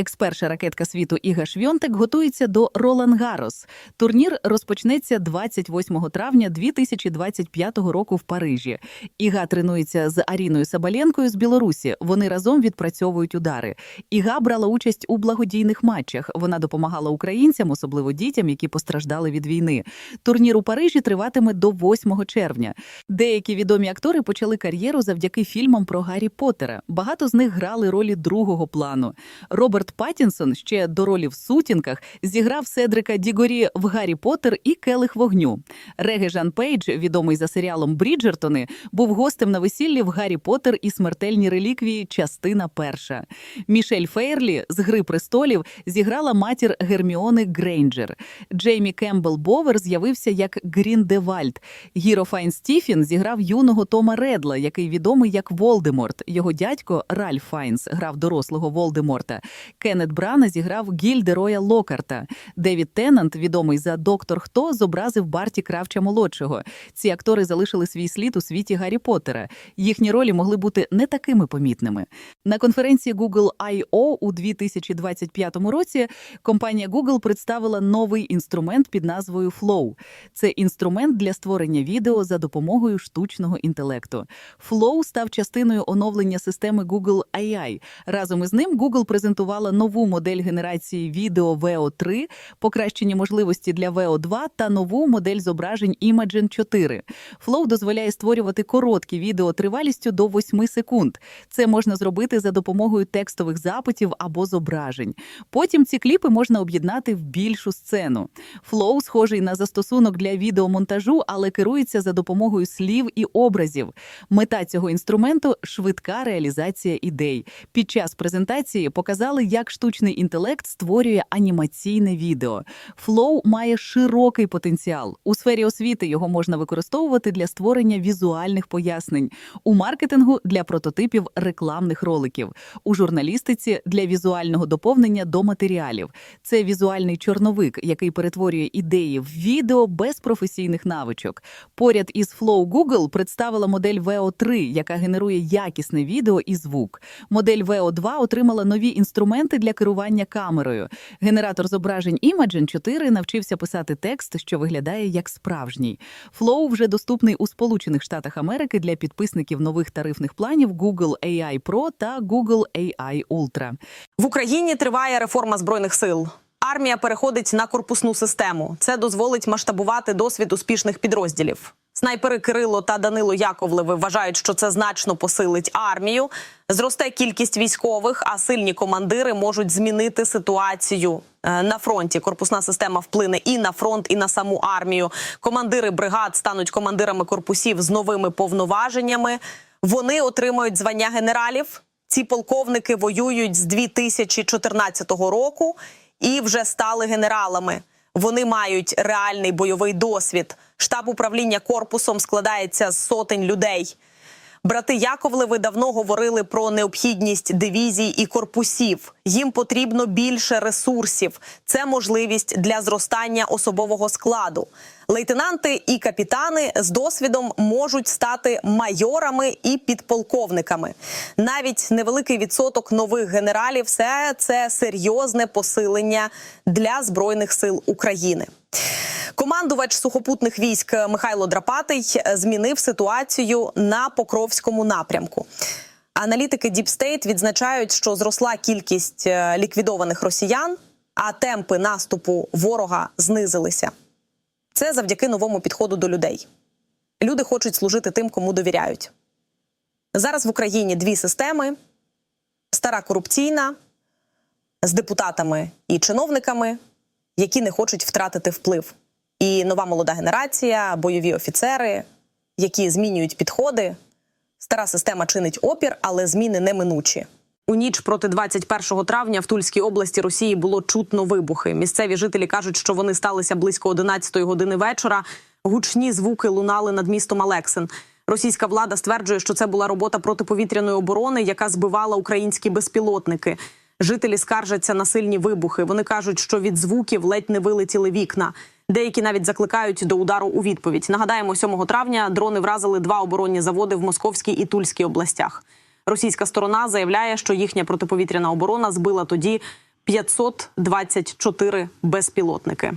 Екс-перша ракетка світу Іга Швьонтек готується до Ролан Гарос. Турнір розпочнеться 28 травня 2025 року в Парижі. Іга тренується з Аріною Сабаленкою з Білорусі. Вони разом відпрацьовують удари. Іга брала участь у благодійних матчах. Вона допомагала українцям, особливо дітям, які постраждали від війни. Турнір у Парижі триватиме до 8 червня. Деякі відомі актори почали кар'єру завдяки фільмам про Гаррі Поттера. Багато з них грали ролі другого плану. Роберт Паттінсон ще до ролі в сутінках зіграв Седрика Дігорі в Гаррі Поттер і Келих вогню. Реге Жан Пейдж, відомий за серіалом Бріджертони, був гостем на весіллі в Гаррі Поттер і смертельні реліквії. Частина перша. Мішель Фейрлі з Гри престолів зіграла матір Герміони Грейнджер. Джеймі Кембл Бовер з'явився як Гріндевальд. Гіро Файн Стіфін зіграв юного Тома Редла, який відомий як Волдеморт. Його дядько Ральф Файнс грав дорослого Волдеморта. Кеннет Брана зіграв Гільдероя Локарта. Девід Теннант, відомий за Доктор Хто, зобразив Барті Кравча молодшого. Ці актори залишили свій слід у світі Гаррі Поттера. Їхні ролі могли бути не такими помітними. На конференції Google I.O. у 2025 році компанія Google представила новий інструмент під назвою Flow. Це інструмент для створення відео за допомогою штучного інтелекту. Flow став частиною оновлення системи Google AI. Разом із ним Google презентувала нову модель генерації відео VO3, покращені можливості для VO2 та нову модель зображень Imagen 4. Flow дозволяє створювати короткі відео тривалістю до 8 секунд. Це можна зробити за допомогою текстових запитів або зображень. Потім ці кліпи можна об'єднати в більшу сцену. Flow схожий на застосунок для відеомонтажу, але керується за допомогою слів і образів. Мета цього інструменту швидка реалізація ідей. Під час презентації показали, як штучний інтелект створює анімаційне відео. Flow має широкий потенціал. У сфері освіти його можна використовувати для створення візуальних пояснень, у маркетингу для прототипів рекламних роликів, у журналістиці для візуального доповнення до матеріалів. Це візуальний чорновик, який перетворює ідеї в відео без професійних навичок. Поряд із Flow Google представила модель VO3, яка генерує якісне відео і звук. Модель VO2 отримала нові інструменти для керування камерою. Генератор зображень Imagen 4 навчився писати текст, що виглядає як справжній. Flow вже доступний у Сполучених Штатах Америки для підписників нових тарифних планів Google AI Pro та Google AI Ultra. В Україні триває реформа збройних сил. Армія переходить на корпусну систему. Це дозволить масштабувати досвід успішних підрозділів. Снайпери Кирило та Данило Яковлеви вважають, що це значно посилить армію. Зросте кількість військових, а сильні командири можуть змінити ситуацію е, на фронті. Корпусна система вплине і на фронт, і на саму армію. Командири бригад стануть командирами корпусів з новими повноваженнями. Вони отримають звання генералів. Ці полковники воюють з 2014 року і вже стали генералами. Вони мають реальний бойовий досвід. Штаб управління корпусом складається з сотень людей. Брати Яковлеви давно говорили про необхідність дивізій і корпусів. Їм потрібно більше ресурсів. Це можливість для зростання особового складу. Лейтенанти і капітани з досвідом можуть стати майорами і підполковниками. Навіть невеликий відсоток нових генералів все це серйозне посилення для збройних сил України. Командувач сухопутних військ Михайло Драпатий змінив ситуацію на Покровському напрямку. Аналітики Deep State відзначають, що зросла кількість е, ліквідованих росіян, а темпи наступу ворога знизилися. Це завдяки новому підходу до людей. Люди хочуть служити тим, кому довіряють. Зараз в Україні дві системи: стара корупційна з депутатами і чиновниками, які не хочуть втратити вплив. І нова молода генерація, бойові офіцери, які змінюють підходи. Стара система чинить опір, але зміни неминучі. У ніч проти 21 травня в Тульській області Росії було чутно вибухи. Місцеві жителі кажуть, що вони сталися близько 11 години вечора. Гучні звуки лунали над містом Алексин. Російська влада стверджує, що це була робота протиповітряної оборони, яка збивала українські безпілотники. Жителі скаржаться на сильні вибухи. Вони кажуть, що від звуків ледь не вилетіли вікна. Деякі навіть закликають до удару у відповідь. Нагадаємо, 7 травня дрони вразили два оборонні заводи в Московській і Тульській областях. Російська сторона заявляє, що їхня протиповітряна оборона збила тоді 524 безпілотники.